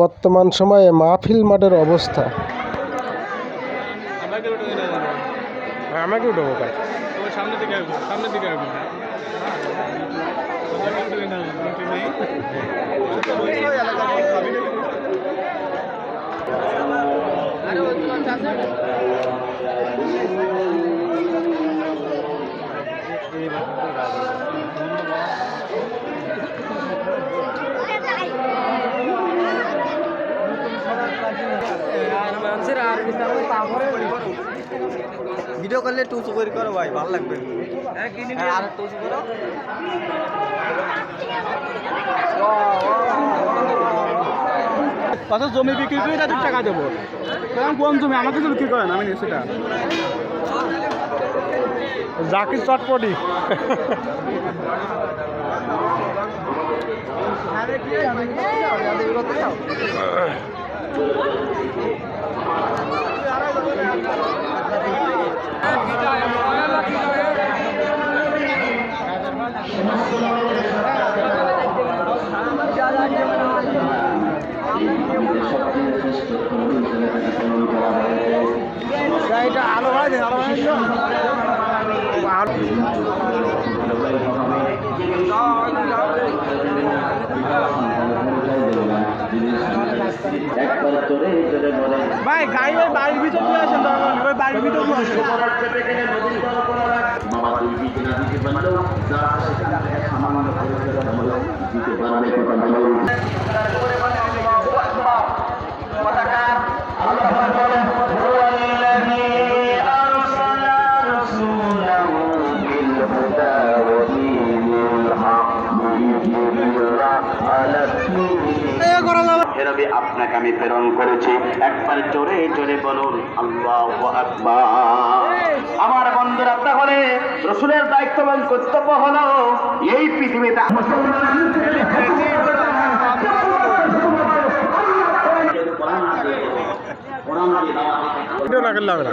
বর্তমান সময়ে মাহফিল মাঠের অবস্থা। আমাকে উঠে দিলে যাবে আমাকে উঠবো সামনের দিকে সামনের দিকে ভিডিও করলে উঁচু করে করো ভাই ভালো লাগবে। হ্যাঁ, আর একটু করো। কত জমি বিক্রি করে তাদের টাকা দেবো। কারণ কোন জমি? আমাকে তো বিক্রি করেন আমি সেটা জাকির চটপটি। এটা আলো হয় না আলো হয় ভাই গাড়ি ওই বাড়ির ভিতর দিয়ে আসেন দরকার ওই বাড়ির ভিতর দিয়ে আসেন দিতে পারবে হেরবে আপনাকে আমি প্রেরণ করেছি। একবার জোরে জোরে বলুন, আল্লাহ আমার বন্ধুরা, তাহলে রসুলের দায়িত্ব এবং কর্তব্য হলো এই পৃথিবীতে ভিডিও না করলে হবে না।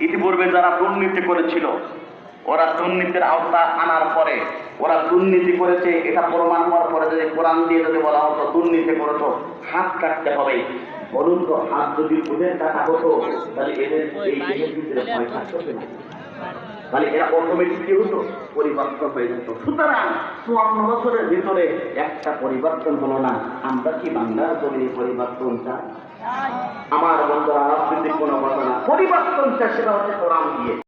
ইতিপূর্বে যারা দুর্নীতি করেছিল, ওরা দুর্নীতির আওতা আনার পরে, ওরা দুর্নীতি করেছে, এটা প্রমাণ হওয়ার পরে যদি কোরআন দিয়ে যদি বলা হতো, দুর্নীতি করতো হাত কাটতে হবে বলুন তো, হাত যদি ওদের কাটা হতো, তাহলে এদের এই ভয় থাকতো। তাহলে এরা অটোমেটিক কি হতো? পরিবর্তন হয়ে যেত। সুতরাং চুয়ান্ন বছরের ভিতরে একটা পরিবর্তন হলো না। আমরা কি বাংলার জমিনে পরিবর্তন চাই আমার বন্ধুরা রাজনৈতিক কোনো ঘটনা। পরিবর্তন চাই সেটা হচ্ছে কোরআন দিয়ে।